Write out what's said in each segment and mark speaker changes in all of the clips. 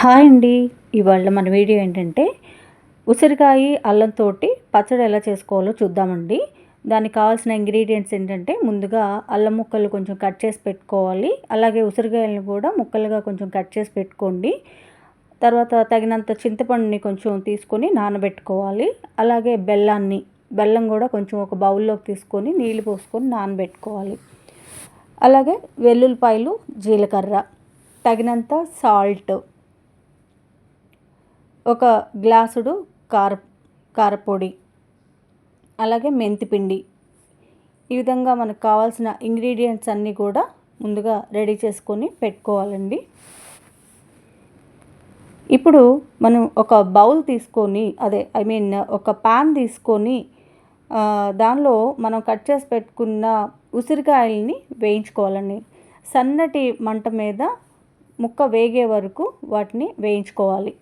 Speaker 1: Hi అండి. ఇవాళ మన వీడియో ఏంటంటే ఉసిరికాయ అల్లంతో పచ్చడి ఎలా చేసుకోవాలో చూద్దామండి. దానికి కావాల్సిన ఇంగ్రీడియంట్స్ ఏంటంటే ముందుగా అల్లం ముక్కలు కొంచెం కట్ చేసి పెట్టుకోవాలి. అలాగే ఉసిరికాయలను కూడా ముక్కలుగా కొంచెం కట్ చేసి పెట్టుకోండి. తర్వాత తగినంత చింతపండుని కొంచెం తీసుకొని నానబెట్టుకోవాలి. అలాగే బెల్లాన్ని బెల్లం కూడా కొంచెం ఒక బౌల్లోకి తీసుకొని నీళ్ళు పోసుకొని నానబెట్టుకోవాలి. అలాగే వెల్లుల్లిపాయలు జీలకర్ర తగినంత సాల్ట్ ఒక గ్లాసుడు కార కారపొడి అలాగే మెంతిపిండి ఈ విధంగా మనకు కావాల్సిన ఇంగ్రీడియంట్స్ అన్నీ కూడా ముందుగా రెడీ చేసుకొని పెట్టుకోవాలండి. ఇప్పుడు మనం ఒక బౌల్ తీసుకొని అదే ఐ మీన్ ఒక పాన్ తీసుకొని దానిలో మనం కట్ చేసి పెట్టుకున్న ఉసిరికాయల్ని వేయించుకోవాలండి. సన్నటి మంట మీద ముక్క వేగే వరకు వాటిని వేయించుకోవాలి.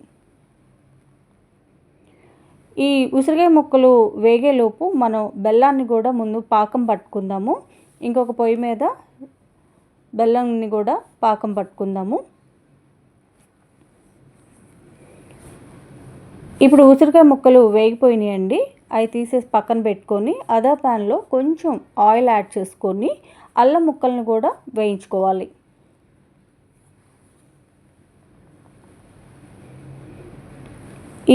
Speaker 1: ఈ ఉసిరికాయ ముక్కలు వేగేలోపు మనం బెల్లాన్ని కూడా ముందు పాకం పట్టుకుందాము. ఇంకొక పొయ్యి మీద బెల్లాన్ని కూడా పాకం పట్టుకుందాము. ఇప్పుడు ఉసిరికాయ ముక్కలు వేగిపోయినాయండి అవి తీసేసి పక్కన పెట్టుకొని అదే ప్యాన్లో కొంచెం ఆయిల్ యాడ్ చేసుకొని అల్లం ముక్కల్ని కూడా వేయించుకోవాలి.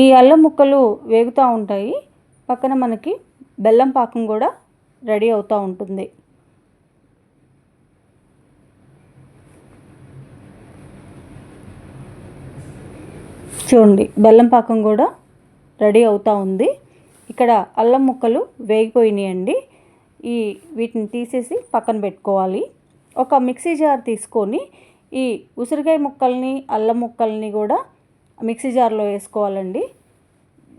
Speaker 1: ఈ అల్లం ముక్కలు వేగుతూ ఉంటాయి. పక్కన మనకి బెల్లం పాకం కూడా రెడీ అవుతూ ఉంటుంది. చూడండి బెల్లం పాకం కూడా రెడీ అవుతూ ఉంది. ఇక్కడ అల్లం ముక్కలు వేగిపోయినాయండి. ఈ వీటిని తీసేసి పక్కన పెట్టుకోవాలి. ఒక మిక్సీ జార్ తీసుకొని ఈ ఉసిరికాయ ముక్కల్ని అల్లం ముక్కల్ని కూడా మిక్సీ జార్లో వేసుకోవాలండి.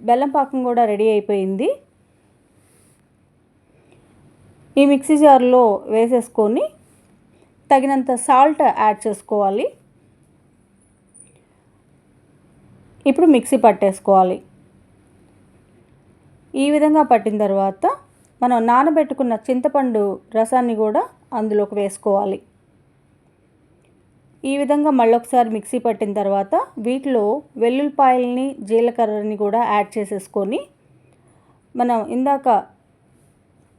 Speaker 1: బెల్లం పాకం కూడా రెడీ అయిపోయింది. ఈ మిక్సీ జార్లో వేసేసుకొని తగినంత సాల్ట్ యాడ్ చేసుకోవాలి. ఇప్పుడు మిక్సీ పట్టేసుకోవాలి. ఈ విధంగా పట్టిన తర్వాత మనం నానబెట్టుకున్న చింతపండు రసాన్ని కూడా అందులోకి వేసుకోవాలి. ఈ విధంగా మళ్ళొకసారి మిక్సీ పట్టిన తర్వాత వీటిలో వెల్లుల్లిపాయల్ని జీలకర్రని కూడా యాడ్ చేసేసుకొని మనం ఇందాక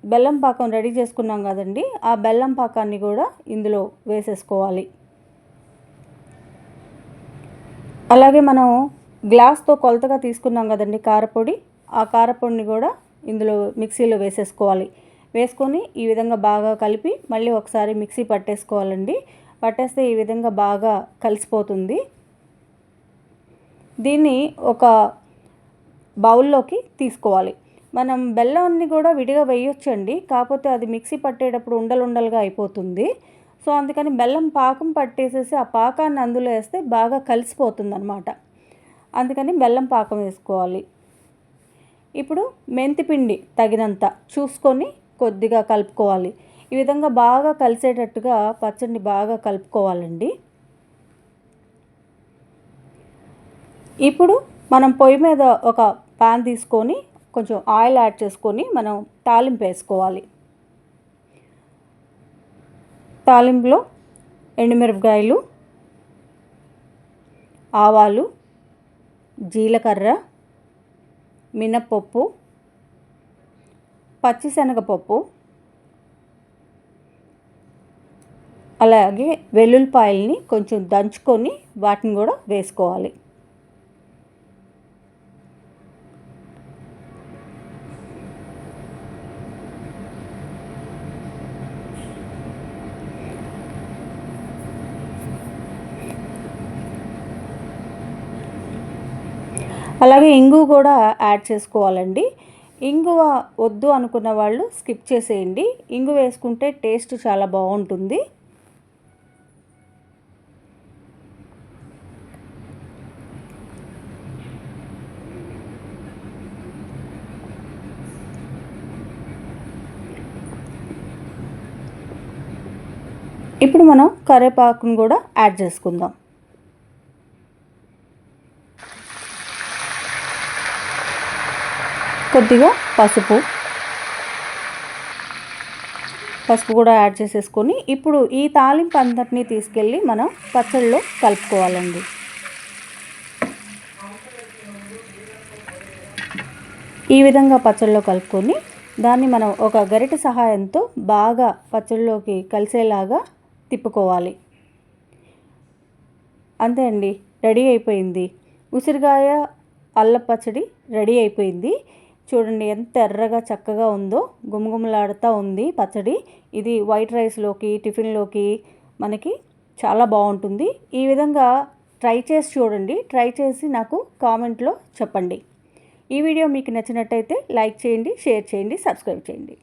Speaker 1: బెల్లం పాకం రెడీ చేసుకున్నాం కదండి ఆ బెల్లం పాకాన్ని కూడా ఇందులో వేసేసుకోవాలి. అలాగే మనం గ్లాస్తో కొలతగా తీసుకున్నాం కదండి కారపొడి ఆ కారపొడిని కూడా ఇందులో మిక్సీలో వేసేసుకోవాలి. వేసుకొని ఈ విధంగా బాగా కలిపి మళ్ళీ ఒకసారి మిక్సీ పట్టేసుకోవాలండి. పట్టేస్తే ఈ విధంగా బాగా కలిసిపోతుంది. దీన్ని ఒక బౌల్లోకి తీసుకోవాలి. మనం బెల్లాన్ని కూడా విడిగా వేయొచ్చండి. కాకపోతే అది మిక్సీ పట్టేటప్పుడు ఉండలుండలుగా అయిపోతుంది. సో అందుకని బెల్లం పాకం పట్టేసేసి ఆ పాకాన్ని అందులో వేస్తే బాగా కలిసిపోతుంది అనమాట అందుకని బెల్లం పాకం వేసుకోవాలి. ఇప్పుడు మెంతిపిండి తగినంత చూసుకొని కొద్దిగా కలుపుకోవాలి. ఈ విధంగా బాగా కలిసేటట్టుగా పచ్చడిని బాగా కలుపుకోవాలండి. ఇప్పుడు మనం పొయ్యి మీద ఒక పాన్ తీసుకొని కొంచెం ఆయిల్ యాడ్ చేసుకొని మనం తాలింపు వేసుకోవాలి. తాలింపులో ఎండుమిరపకాయలు ఆవాలు జీలకర్ర మినప్పప్పు పచ్చిశనగపప్పు అలాగే వెల్లుల్లిపాయల్ని కొంచెం దంచుకొని వాటిని కూడా వేసుకోవాలి. అలాగే ఇంగు కూడా యాడ్ చేసుకోవాలండి. ఇంగువ వద్దు అనుకున్న వాళ్ళు స్కిప్ చేసేయండి. ఇంగు వేసుకుంటే టేస్ట్ చాలా బాగుంటుంది. ఇప్పుడు మనం కరివేపాకును కూడా యాడ్ చేసుకుందాం. కొద్దిగా పసుపు. పసుపు కూడా యాడ్ చేసేసుకొని ఇప్పుడు ఈ తాలింపు అందరినీ తీసుకెళ్ళి మనం పచ్చళ్ళు కలుపుకోవాలండి. ఈ విధంగా పచ్చళ్ళు కలుపుకొని దాన్ని మనం ఒక గరిటె సహాయంతో బాగా పచ్చళ్ళలోకి కలిసేలాగా తిప్పుకోవాలి. అంతే అండి రెడీ అయిపోయింది. ఉసిరికాయ అల్ల పచ్చడి రెడీ అయిపోయింది. చూడండి ఎంత ఎర్రగా చక్కగా ఉందో గుమగుమలాడుతూ ఉంది పచ్చడి. ఇది వైట్ రైస్లోకి టిఫిన్లోకి మనకి చాలా బాగుంటుంది. ఈ విధంగా ట్రై చేసి చూడండి. ట్రై చేసి నాకు కామెంట్లో చెప్పండి. ఈ వీడియో మీకు నచ్చినట్టయితే లైక్ చేయండి షేర్ చేయండి సబ్స్క్రైబ్ చేయండి.